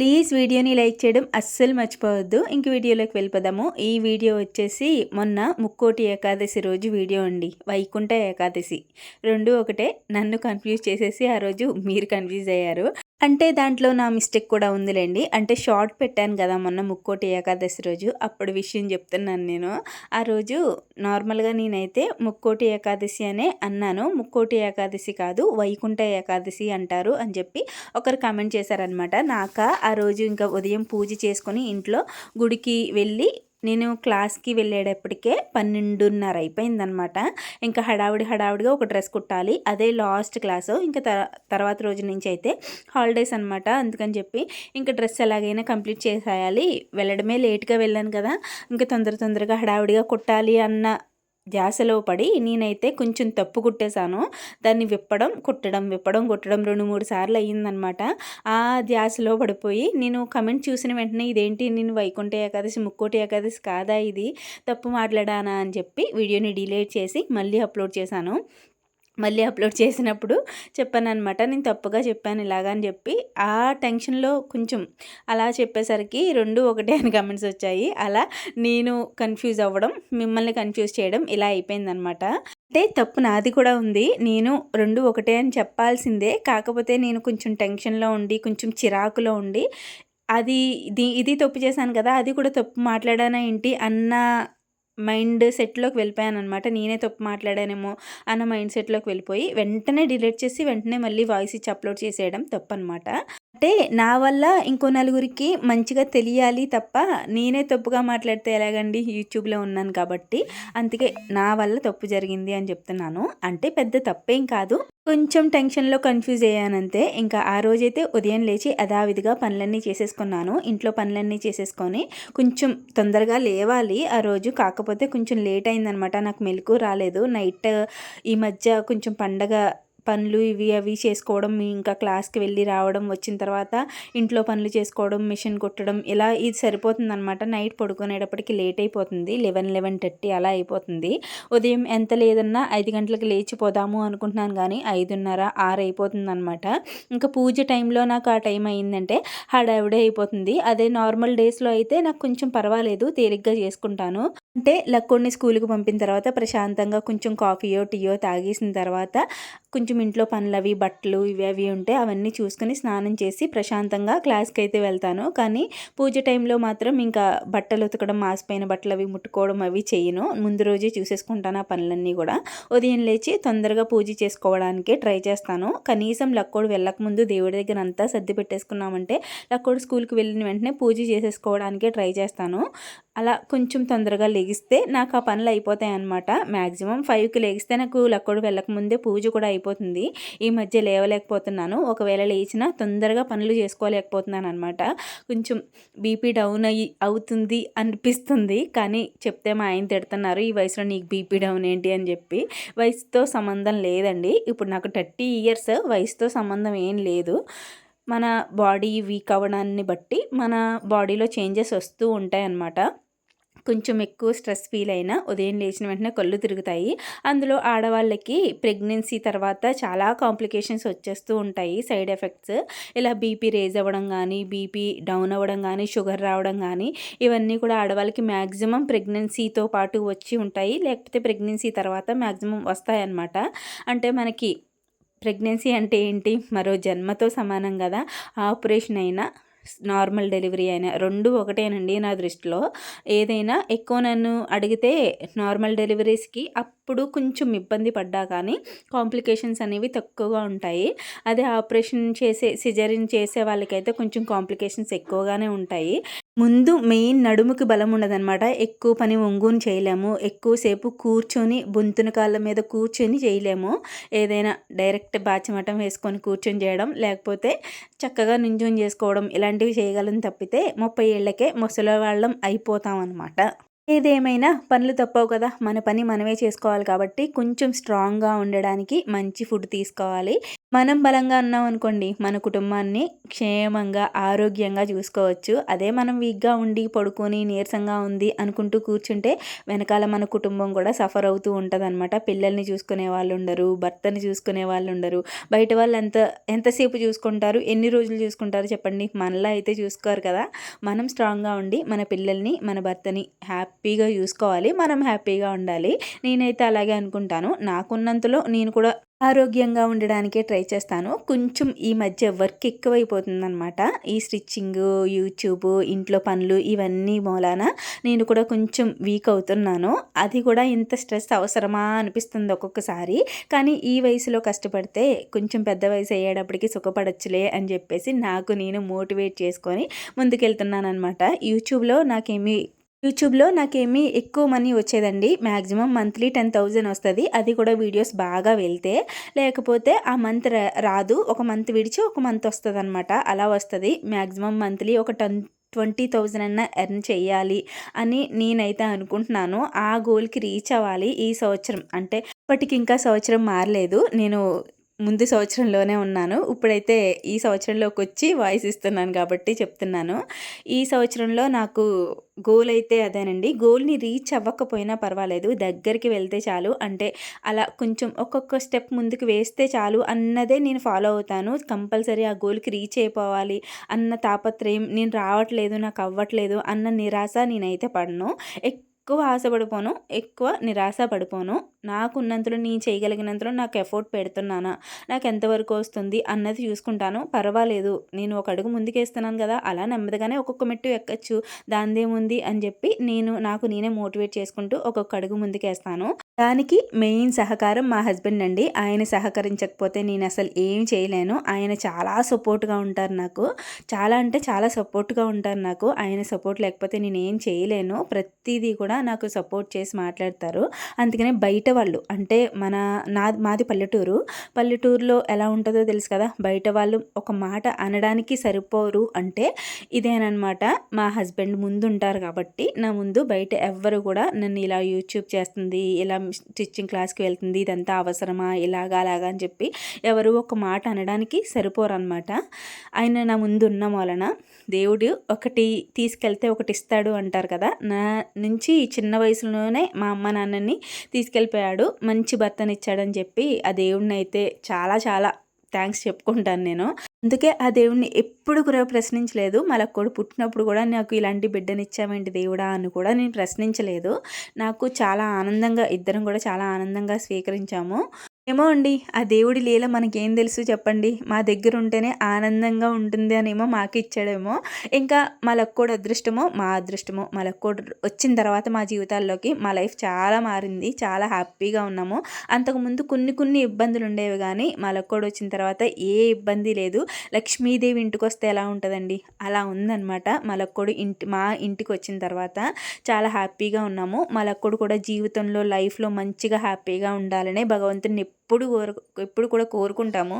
Please వీడియోని like చేయడం అస్సలు మర్చిపోవద్దు. ఇంక వీడియోలోకి వెళ్ళిపోదాము. ఈ వీడియో వచ్చేసి మొన్న ముక్కోటి ఏకాదశి రోజు వీడియో అండి. వైకుంఠ ఏకాదశి. రెండు ఒకటే. నన్ను కన్ఫ్యూజ్ చేసేసి ఆ రోజు మీరు కన్ఫ్యూజ్ అయ్యారు. అంటే దాంట్లో నా మిస్టేక్ కూడా ఉందిలేండి. అంటే షార్ట్ పెట్టాను కదా మొన్న ముక్కోటి ఏకాదశి రోజు. అప్పుడు విషయం చెప్తున్నాను నేను. ఆ రోజు నార్మల్గా నేనైతే ముక్కోటి ఏకాదశి అనే అన్నాను. ముక్కోటి ఏకాదశి కాదు వైకుంఠ ఏకాదశి అంటారు అని చెప్పి ఒకరు కామెంట్ చేశారనమాట నాక? ఆ రోజు ఇంకా ఉదయం పూజ చేసుకొని ఇంట్లో గుడికి వెళ్ళి నేను క్లాస్కి వెళ్ళేటప్పటికే పన్నెండున్నర అయిపోయిందనమాట ఇంకా హడావిడి హడావిడిగా ఒక డ్రెస్ కుట్టాలి అదే లాస్ట్ క్లాసు. ఇంకా తర్వాత రోజు నుంచి అయితే హాలిడేస్ అనమాట అందుకని చెప్పి ఇంకా డ్రెస్ ఎలాగైనా కంప్లీట్ చేసేయాలి. వెళ్ళడమే లేట్గా వెళ్ళాను కదా. ఇంకా తొందర తొందరగా హడావిడిగా కుట్టాలి అన్న ధ్యాసలో పడి నేనైతే కొంచెం తప్పు కుట్టేశాను. దాన్ని విప్పడం కుట్టడం విప్పడం కుట్టడం రెండు మూడు సార్లు అయ్యిందనమాట ఆ ధ్యాసలో పడిపోయి నేను కమెంట్ చూసిన వెంటనే ఇదేంటి నేను వైకుంఠ ఏకాదశి ముక్కోటి ఏకాదశి కాదా ఇది? తప్పు మాట్లాడానా అని చెప్పి వీడియోని డిలేట్ చేసి మళ్ళీ అప్లోడ్ చేశాను. మళ్ళీ అప్లోడ్ చేసినప్పుడు చెప్పాను అనమాట నేను తప్పుగా చెప్పాను ఇలాగా అని చెప్పి. ఆ టెన్షన్లో కొంచెం అలా చెప్పేసరికి రెండు ఒకటే అని కమెంట్స్ వచ్చాయి. అలా నేను కన్ఫ్యూజ్ అవ్వడం మిమ్మల్ని కన్ఫ్యూజ్ చేయడం ఇలా అయిపోయిందనమాట అంటే తప్పు నాది కూడా ఉంది. నేను రెండు ఒకటే అని చెప్పాల్సిందే. కాకపోతే నేను కొంచెం టెన్షన్లో ఉండి కొంచెం చిరాకులో ఉండి అది ఇది ఇది తప్పు చేశాను కదా అది కూడా తప్పు మాట్లాడానా ఏంటి అన్న మైండ్ సెట్లోకి వెళ్ళిపోయాను అనమాట నేనే తప్పు మాట్లాడానేమో అన్న మైండ్ సెట్లోకి వెళ్ళిపోయి వెంటనే డిలీట్ చేసి వెంటనే మళ్ళీ వాయిస్ ఇచ్చి అప్లోడ్ చేసేయడం తప్పు అనమాట అంటే నా వల్ల ఇంకో నలుగురికి మంచిగా తెలియాలి తప్ప నేనే తప్పుగా మాట్లాడితే ఎలాగండి? యూట్యూబ్లో ఉన్నాను కాబట్టి అందుకే నా వల్ల తప్పు జరిగింది అని చెప్తున్నాను. అంటే పెద్ద తప్పేం కాదు. కొంచెం టెన్షన్లో కన్ఫ్యూజ్ అయ్యానంతే. ఇంకా ఆ రోజైతే ఉదయం లేచి యథావిధిగా పనులన్నీ చేసేసుకున్నాను. ఇంట్లో పనులన్నీ చేసేసుకొని కొంచెం తొందరగా లేవాలి. ఆ రోజు కాకపోతే కొంచెం లేట్ అయిందనమాట. నాకు మెలకు రాలేదు. నైట్ ఈ మధ్య కొంచెం పండగ పనులు ఇవి అవి చేసుకోవడం ఇంకా క్లాస్కి వెళ్ళి రావడం వచ్చిన తర్వాత ఇంట్లో పనులు చేసుకోవడం మిషన్ కుట్టడం ఇలా ఇది సరిపోతుంది అనమాట నైట్ పడుకునేటప్పటికి లేట్ అయిపోతుంది లెవెన్ లెవెన్ థర్టీ అలా అయిపోతుంది. ఉదయం ఎంత లేదన్నా ఐదు గంటలకు లేచిపోదాము అనుకుంటున్నాను కానీ ఐదున్నర ఆరు అయిపోతుంది అనమాట ఇంకా పూజ టైంలో నాకు ఆ టైం అయిందంటే హడావిడే అయిపోతుంది. అదే నార్మల్ డేస్లో అయితే నాకు కొంచెం పర్వాలేదు తేలిగ్గా చేసుకుంటాను. అంటే లక్కోడిని స్కూల్కి పంపిన తర్వాత ప్రశాంతంగా కొంచెం కాఫీయో టీయో తాగేసిన తర్వాత కొంచెం ఇంట్లో పనులవి బట్టలు ఇవి అవి ఉంటే అవన్నీ చూసుకొని స్నానం చేసి ప్రశాంతంగా క్లాస్కి అయితే వెళ్తాను. కానీ పూజ టైంలో మాత్రం ఇంకా బట్టలు ఉతకడం మాసిపోయిన బట్టలు అవి ముట్టుకోవడం అవి చేయను. ముందు రోజే చూసేసుకుంటాను ఆ పనులన్నీ కూడా. ఉదయం లేచి తొందరగా పూజ చేసుకోవడానికి ట్రై చేస్తాను. కనీసం లక్కోడు వెళ్ళకముందు దేవుడి దగ్గర అంతా సర్ది పెట్టేసుకున్నామంటే లక్కోడు స్కూల్కి వెళ్ళిన వెంటనే పూజ చేసేసుకోవడానికి ట్రై చేస్తాను. అలా కొంచెం తొందరగా లెగిస్తే నాకు ఆ పనులు అయిపోతాయి అనమాట మ్యాక్సిమం ఫైవ్కి లెగిస్తే నాకు లక్కడు వెళ్ళకముందే పూజ కూడా అయిపోతుంది. ఈ మధ్య లేవలేకపోతున్నాను. ఒకవేళ లేచినా తొందరగా పనులు చేసుకోలేకపోతున్నాను అనమాట కొంచెం బీపీ డౌన్ అయ్యి అవుతుంది అనిపిస్తుంది. కానీ చెప్తే మా ఆయన తిడుతున్నారు ఈ వయసులో నీకు బీపీ డౌన్ ఏంటి? అని చెప్పి. వయసుతో సంబంధం లేదండి. ఇప్పుడు నాకు థర్టీ ఇయర్స్ వయసుతో సంబంధం ఏం లేదు. మన బాడీ వీక్ అవ్వడాన్ని బట్టి మన బాడీలో చేంజెస్ వస్తూ ఉంటాయి అన్నమాట కొంచెం ఎక్కువ స్ట్రెస్ ఫీల్ అయినా ఉదయం లేచిన వెంటనే కళ్ళు తిరుగుతాయి. అందులో ఆడవాళ్ళకి ప్రెగ్నెన్సీ తర్వాత చాలా కాంప్లికేషన్స్ వచ్చేస్తూ ఉంటాయి సైడ్ ఎఫెక్ట్స్. ఇలా బీపీ రేజ్ అవ్వడం కానీ బీపీ డౌన్ అవ్వడం కానీ షుగర్ రావడం కానీ ఇవన్నీ కూడా ఆడవాళ్ళకి మ్యాక్సిమం ప్రెగ్నెన్సీతో పాటు వచ్చి ఉంటాయి. లేకపోతే ప్రెగ్నెన్సీ తర్వాత మ్యాక్సిమం వస్తాయన్నమాట. అంటే మనకి ప్రెగ్నెన్సీ అంటే ఏంటి? మరో జన్మతో సమానం కదా. ఆపరేషన్ అయినా నార్మల్ డెలివరీ అయినా రెండు ఒకటేనండి నా దృష్టిలో. ఏదైనా ఎక్కువ నన్ను అడిగితే నార్మల్ డెలివరీస్కి అప్పుడు కొంచెం ఇబ్బంది పడ్డా కానీ కాంప్లికేషన్స్ అనేవి తక్కువగా ఉంటాయి. అదే ఆపరేషన్ చేసే సిజరిన్ చేసే వాళ్ళకైతే కొంచెం కాంప్లికేషన్స్ ఎక్కువగానే ఉంటాయి. ముందు మెయిన్ నడుముకి బలం ఉండదన్నమాట. ఎక్కువ పని ఒంగుని చేయలేము. ఎక్కువసేపు కూర్చొని బొంతున కాళ్ళ మీద కూర్చొని చేయలేము. ఏదైనా డైరెక్ట్ బాచమటం వేసుకొని కూర్చొని చేయడం లేకపోతే చక్కగా నుంచొని చేసుకోవడం ఇలాంటివి చేయగలం తప్పితే ముప్పై ఏళ్ళకే ముసలి వాళ్ళం అయిపోతాం అనమాట ఏదేమైనా పనులు తప్పవు కదా. మన పని మనమే చేసుకోవాలి కాబట్టి కొంచెం స్ట్రాంగ్గా ఉండడానికి మంచి ఫుడ్ తీసుకోవాలి. మనం బలంగా ఉన్నాం అనుకోండి మన కుటుంబాన్ని క్షేమంగా ఆరోగ్యంగా చూసుకోవచ్చు. అదే మనం వీక్గా ఉండి పడుకొని నీరసంగా ఉంది అనుకుంటూ కూర్చుంటే వెనకాల మన కుటుంబం కూడా సఫర్ అవుతూ ఉంటుంది అనమాట పిల్లల్ని చూసుకునే వాళ్ళు ఉండరు భర్తని చూసుకునే వాళ్ళు ఉండరు. బయట వాళ్ళు ఎంత ఎంతసేపు చూసుకుంటారు ఎన్ని రోజులు చూసుకుంటారు చెప్పండి? మనలా అయితే చూసుకోరు కదా. మనం స్ట్రాంగ్గా ఉండి మన పిల్లల్ని మన భర్తని హ్యాపీగా చూసుకోవాలి. మనం హ్యాపీగా ఉండాలి. నేనైతే అలాగే అనుకుంటాను. నాకున్నంతలో నేను కూడా ఆరోగ్యంగా ఉండడానికే ట్రై చేస్తాను. కొంచెం ఈ మధ్య వర్క్ ఎక్కువైపోతుందనమాట ఈ స్టిచ్చింగ్ యూట్యూబ్ ఇంట్లో పనులు ఇవన్నీ మూలాన నేను కూడా కొంచెం వీక్ అవుతున్నాను. అది కూడా ఇంత స్ట్రెస్ అవసరమా అనిపిస్తుంది ఒక్కొక్కసారి. కానీ ఈ వయసులో కష్టపడితే కొంచెం పెద్ద వయసు అయ్యేటప్పటికి సుఖపడచ్చులే అని చెప్పేసి నాకు నేను మోటివేట్ చేసుకొని ముందుకెళ్తున్నాను అనమాట యూట్యూబ్లో నాకేమీ యూట్యూబ్లో నాకేమీ ఎక్కువ మనీ వచ్చేదండి. మ్యాక్సిమం మంత్లీ టెన్ థౌజండ్ వస్తుంది. అది కూడా వీడియోస్ బాగా వెళ్తే లేకపోతే ఆ మంత్ రాదు. ఒక మంత్ విడిచి ఒక మంత్ వస్తుంది అనమాట అలా వస్తుంది. మ్యాక్సిమం మంత్లీ ఒక టెన్ ట్వంటీ థౌజండ్ అన్న ఎర్న్ చేయాలి అని నేనైతే అనుకుంటున్నాను. ఆ గోల్కి రీచ్ అవ్వాలి ఈ సంవత్సరం. అంటే ఇప్పటికి ఇంకా సంవత్సరం మారలేదు. నేను ముందు సంవత్సరంలోనే ఉన్నాను. ఇప్పుడైతే ఈ సంవత్సరంలోకి వచ్చి వాయిస్ ఇస్తున్నాను కాబట్టి చెప్తున్నాను. ఈ సంవత్సరంలో నాకు గోల్ అయితే అదేనండి. గోల్ని రీచ్ అవ్వకపోయినా పర్వాలేదు. దగ్గరికి వెళ్తే చాలు. అంటే అలా కొంచెం ఒక్కొక్క స్టెప్ ముందుకు వేస్తే చాలు అన్నదే నేను ఫాలో అవుతాను. కంపల్సరీ ఆ గోల్కి రీచ్ అయిపోవాలి. అన్న తాపత్రయం నేను రావట్లేదు నాకు అవ్వట్లేదు అన్న నిరాశ నేనైతే పడను. ఎక్కువ ఆశపడిపోను ఎక్కువ నిరాశ పడిపోను నాకున్నంతలో నేను చేయగలిగినంతలో నాకు ఎఫోర్ట్ పెడుతున్నానా? నాకు ఎంతవరకు వస్తుంది అన్నది చూసుకుంటాను. పర్వాలేదు నేను ఒక అడుగు ముందుకేస్తున్నాను కదా అలా నెమ్మదిగానే ఒక్కొక్క మెట్టు ఎక్కచ్చు. దాందేముంది అని చెప్పి నేను నాకు నేనే మోటివేట్ చేసుకుంటూ ఒక్కొక్క అడుగు ముందుకేస్తాను. దానికి మెయిన్ సహకారం మా హస్బెండ్ అండి. ఆయన సహకరించకపోతే నేను అసలు ఏం చేయలేను. ఆయన చాలా సపోర్ట్గా ఉంటారు నాకు. చాలా అంటే చాలా సపోర్ట్గా ఉంటారు నాకు. ఆయన సపోర్ట్ లేకపోతే నేను ఏం చేయలేను. ప్రతిదీ కూడా నాకు సపోర్ట్ చేసి మాట్లాడతారు. అందుకనే బయట వాళ్ళు అంటే మన నా మాది పల్లెటూరు. పల్లెటూరులో ఎలా ఉంటుందో తెలుసు కదా? బయట వాళ్ళు ఒక మాట అనడానికి సరిపోరు అంటే ఇదేనమాట మా హస్బెండ్ ముందు ఉంటారు కాబట్టి నా ముందు బయట ఎవ్వరు కూడా నన్ను ఇలా యూట్యూబ్ చేస్తుంది ఇలా స్టిచ్చింగ్ క్లాస్కి వెళ్తుంది ఇదంతా అవసరమా ఇలాగా అలాగా అని చెప్పి ఎవరు ఒక మాట అనడానికి సరిపోరనమాట ఆయన నా ముందు ఉన్న వలన దేవుడు ఒకటి తీసుకెళ్తే ఒకటి ఇస్తాడు అంటారు కదా. నా నుంచి చిన్న వయసులోనే మా అమ్మ నాన్నని తీసుకెళ్ళిపోయాడు మంచి భర్తనిచ్చాడని చెప్పి ఆ దేవుడిని అయితే చాలా చాలా థ్యాంక్స్ చెప్పుకుంటాను నేను. అందుకే ఆ దేవుణ్ణి ఎప్పుడు కూడా ప్రశ్నించలేదు. మలక్కోడు పుట్టినప్పుడు కూడా నాకు ఇలాంటి బిడ్డనిచ్చామేంటి దేవుడా అని కూడా నేను ప్రశ్నించలేదు. నాకు చాలా ఆనందంగా ఇద్దరం కూడా చాలా ఆనందంగా స్వీకరించాము. ఏమో అండి ఆ దేవుడి లీల మనకేం తెలుసు చెప్పండి. మా దగ్గర ఉంటేనే ఆనందంగా ఉంటుంది అనేమో మాకు ఇచ్చాడేమో ఇంకా మా లక్కోడు అదృష్టమో మా అదృష్టమో మా లక్కోడు వచ్చిన తర్వాత మా జీవితాల్లోకి మా లైఫ్ చాలా మారింది చాలా హ్యాపీగా ఉన్నాము. అంతకుముందు కొన్ని కొన్ని ఇబ్బందులు ఉండేవి కానీ మా లక్కోడు వచ్చిన తర్వాత ఏ ఇబ్బంది లేదు. లక్ష్మీదేవి ఇంటికి వస్తే ఎలా ఉంటుందండి? అలా ఉందన్నమాట. మా లక్కోడు ఇంటి మా ఇంటికి వచ్చిన తర్వాత చాలా హ్యాపీగా ఉన్నాము. మా లక్కోడు కూడా జీవితంలో లైఫ్లో మంచిగా హ్యాపీగా ఉండాలనే భగవంతుని ఎప్పుడు కోరు ఎప్పుడు కూడా కోరుకుంటాము.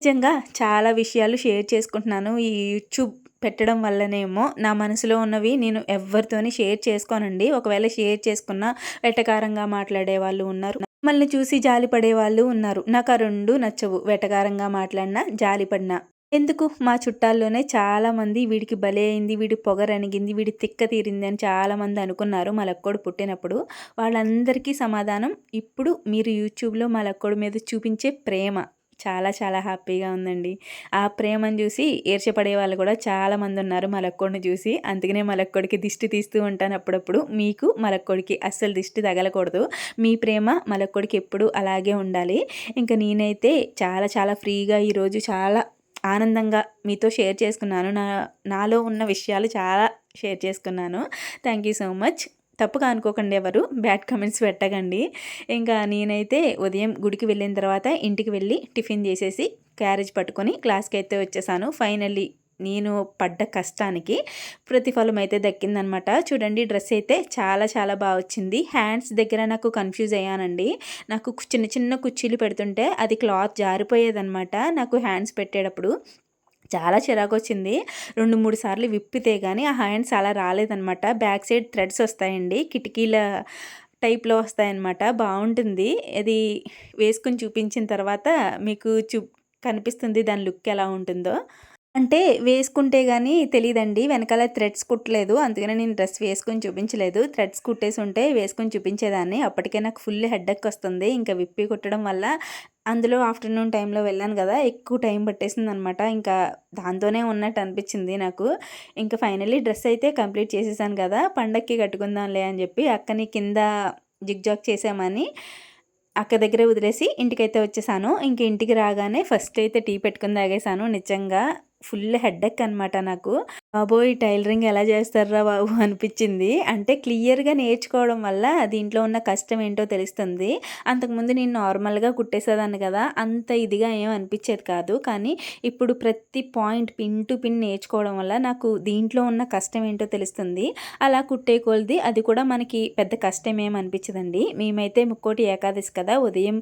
నిజంగా చాలా విషయాలు షేర్ చేసుకుంటున్నాను. ఈ యూట్యూబ్ పెట్టడం వల్లనేమో నా మనసులో ఉన్నవి నేను ఎవరితోని షేర్ చేసుకోనండి. ఒకవేళ షేర్ చేసుకున్న వెటకారంగా మాట్లాడే వాళ్ళు ఉన్నారు. మమ్మల్ని చూసి జాలిపడే వాళ్ళు ఉన్నారు. నాకు ఆ రెండు నచ్చవు. వెటకారంగా మాట్లాడినా జాలిపడినా. ఎందుకు? మా చుట్టాల్లోనే చాలామంది వీడికి బలే అయింది వీడి పొగరనిగింది వీడి తిక్క తీరింది అని చాలామంది అనుకున్నారు మా లక్కోడు పుట్టినప్పుడు. వాళ్ళందరికీ సమాధానం ఇప్పుడు మీరు యూట్యూబ్లో మా లక్కోడు మీద చూపించే ప్రేమ. చాలా చాలా హ్యాపీగా ఉందండి. ఆ ప్రేమను చూసి ఏర్చపడే వాళ్ళు కూడా చాలామంది ఉన్నారు మలక్కోడిని చూసి. అందుకనే మలక్కోడికి దిష్టి తీస్తూ ఉంటాను అప్పుడప్పుడు. మీకు మలక్కోడికి అస్సలు దిష్టి తగలకూడదు. మీ ప్రేమ మలక్కోడికి ఎప్పుడు అలాగే ఉండాలి. ఇంకా నేనైతే చాలా చాలా ఫ్రీగా ఈరోజు చాలా ఆనందంగా మీతో షేర్ చేసుకున్నాను. నా నాలో ఉన్న విషయాలు చాలా షేర్ చేసుకున్నాను. Thank you so much. తప్పుగా అనుకోకండి ఎవరు. బ్యాడ్ కమెంట్స్ పెట్టకండి. ఇంకా నేనైతే ఉదయం గుడికి వెళ్ళిన తర్వాత ఇంటికి వెళ్ళి టిఫిన్ చేసేసి క్యారేజ్ పట్టుకొని క్లాస్కి అయితే వచ్చేసాను. ఫైనల్లీ నేను పడ్డ కష్టానికి ప్రతిఫలం అయితే దక్కిందనమాట. చూడండి డ్రెస్ అయితే చాలా చాలా బాగా వచ్చింది. హ్యాండ్స్ దగ్గర నాకు కన్ఫ్యూజ్ అయ్యానండి. నాకు చిన్న చిన్న కుర్చీలు పెడుతుంటే అది క్లాత్ జారిపోయేదనమాట నాకు హ్యాండ్స్ పెట్టేటప్పుడు. చాలా చిరాకు వచ్చింది. రెండు మూడు సార్లు విప్పితే కానీ ఆ హ్యాండ్స్ అలా రాలేదనమాట. బ్యాక్ సైడ్ థ్రెడ్స్ వస్తాయండి. కిటికీల టైప్లో వస్తాయన్నమాట బాగుంటుంది అది వేసుకుని చూపించిన తర్వాత మీకు చూ కనిపిస్తుంది దాని లుక్ ఎలా ఉంటుందో. అంటే వేసుకుంటే కానీ తెలియదండి వెనకాల థ్రెడ్స్ కుట్టలేదు. అందుకనే నేను డ్రెస్ వేసుకొని చూపించలేదు. థ్రెడ్స్ కుట్టేసి ఉంటే వేసుకొని చూపించేదాన్ని. అప్పటికే నాకు ఫుల్ హెడ్ఎక్ వస్తుంది. ఇంకా విప్పి కుట్టడం వల్ల అందులో ఆఫ్టర్నూన్ టైంలో వెళ్ళాను కదా ఎక్కువ టైం పట్టేసింది అనమాట ఇంకా దాంతోనే ఉన్నట్టు అనిపించింది నాకు. ఇంకా ఫైనల్లీ డ్రెస్ అయితే కంప్లీట్ చేసేసాను కదా పండక్కి కట్టుకుందాంలే అని చెప్పి అక్కని కింద జిగ్జాగ్ చేసామని అక్క దగ్గరే వదిలేసి ఇంటికైతే వచ్చేసాను. ఇంక ఇంటికి రాగానే ఫస్ట్ అయితే టీ పెట్టుకుని తాగేసాను. నిజంగా ఫుల్ హెడ్ఎక్ అనమాట నాకు. బాబోయ్ టైలరింగ్ ఎలా చేస్తారా బాబు? అనిపించింది. అంటే క్లియర్గా నేర్చుకోవడం వల్ల దీంట్లో ఉన్న కష్టం ఏంటో తెలుస్తుంది. అంతకుముందు నేను నార్మల్గా కుట్టేసేదాన్ని కదా అంత ఇదిగా ఏం అనిపించేది కాదు. కానీ ఇప్పుడు ప్రతి పాయింట్ పిన్ టు పిన్ నేర్చుకోవడం వల్ల నాకు దీంట్లో ఉన్న కష్టం ఏంటో తెలుస్తుంది. అలా కుట్టే కొలది అది కూడా మనకి పెద్ద కష్టం ఏం అనిపించదండి. మేమైతే ముక్కోటి ఏకాదశి కదా ఉదయం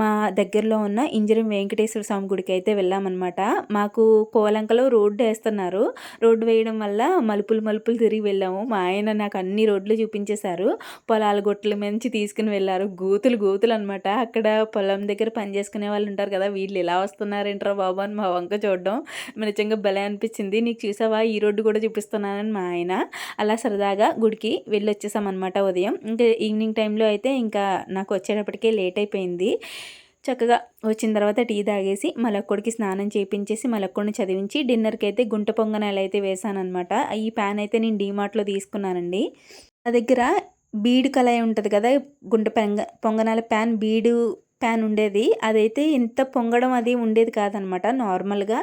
మా దగ్గరలో ఉన్న ఇంజరం వెంకటేశ్వర స్వామి గుడికి అయితే వెళ్ళామన్నమాట. మాకు కోలం కోలంకలో రోడ్డు వేస్తున్నారు. రోడ్డు వేయడం వల్ల మలుపులు మలుపులు తిరిగి వెళ్ళాము. మా ఆయన నాకు అన్ని రోడ్లు చూపించేశారు. పొలాల గొట్టల నుంచి తీసుకుని వెళ్ళారు. గూతులు గూతులు అనమాట అక్కడ పొలం దగ్గర పని చేసుకునే వాళ్ళు ఉంటారు కదా వీళ్ళు ఎలా వస్తున్నారేంట్రా బాబు అని మా వంక చూడడం నిజంగా భలే అనిపించింది. నీకు చూసావా? ఈ రోడ్డు కూడా చూపిస్తున్నానని మా ఆయన అలా సరదాగా గుడికి వెళ్ళి వచ్చేసామన్నమాట ఉదయం. ఇంకా ఈవినింగ్ టైంలో అయితే ఇంకా నాకు వచ్చేటప్పటికే లేట్ అయిపోయింది. చక్కగా వచ్చిన తర్వాత టీ తాగేసి మలక్కొడికి స్నానం చేయించేసి మలక్కొడిని చదివించి డిన్నర్కి అయితే గుంట పొంగనాలు అయితే వేసానమాట ఈ ప్యాన్ అయితే నేను డీమార్ట్లో తీసుకున్నానండి. నా దగ్గర బీడు కళాయి ఉంటుంది కదా గుంట పొంగ పొంగనాల ప్యాన్ బీడు ప్యాన్ ఉండేది. అదైతే ఇంత పొంగడం అది ఉండేది కాదనమాట నార్మల్గా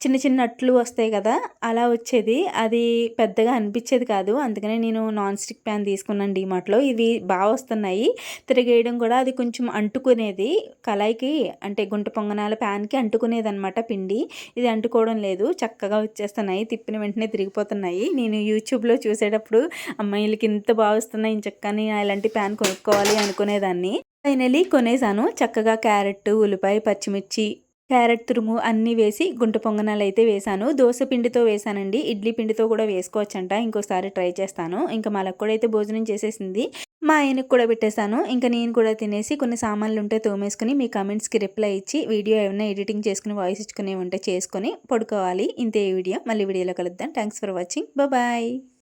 చిన్న చిన్న అట్లు వస్తాయి కదా అలా వచ్చేది. అది పెద్దగా అనిపించేది కాదు. అందుకనే నేను నాన్ స్టిక్ ప్యాన్ తీసుకున్నాను డీమార్ట్లో. ఇవి బాగా వస్తున్నాయి. తిరిగేయడం కూడా అది కొంచెం అంటుకునేది. కళాయికి అంటే గుంట పొంగనాల ప్యాన్కి అంటుకునేది అనమాట పిండి. ఇది అంటుకోవడం లేదు. చక్కగా వచ్చేస్తున్నాయి. తిప్పిన వెంటనే తిరిగిపోతున్నాయి. నేను యూట్యూబ్లో చూసేటప్పుడు అమ్మాయిలకి ఇంత బాగా వస్తున్నాయి చక్కని ఇలాంటి ప్యాన్ కొనుక్కోవాలి అనుకునేదాన్ని. ఫైనలీ కొనేసాను. చక్కగా క్యారెట్ ఉల్లిపాయ పచ్చిమిర్చి క్యారెట్ తురుము అన్నీ వేసి గుంట పొంగనాలు అయితే వేసాను. దోశ పిండితో వేసానండి. ఇడ్లీ పిండితో కూడా వేసుకోవచ్చంట. ఇంకోసారి ట్రై చేస్తాను. ఇంకా మా కూడా అయితే భోజనం చేసేసింది. మా ఆయనకు కూడా పెట్టేశాను. ఇంకా నేను కూడా తినేసి కొన్ని సామాన్లు ఉంటే తోమేసుకుని మీ కమెంట్స్కి రిప్లై ఇచ్చి వీడియో ఏమైనా ఎడిటింగ్ చేసుకుని వాయిస్ ఇచ్చుకునే ఉంటే చేసుకొని పడుకోవాలి. ఇంతే ఈ వీడియో. మళ్ళీ వీడియోలో కలుద్దాం. Thanks for watching. బాయ్.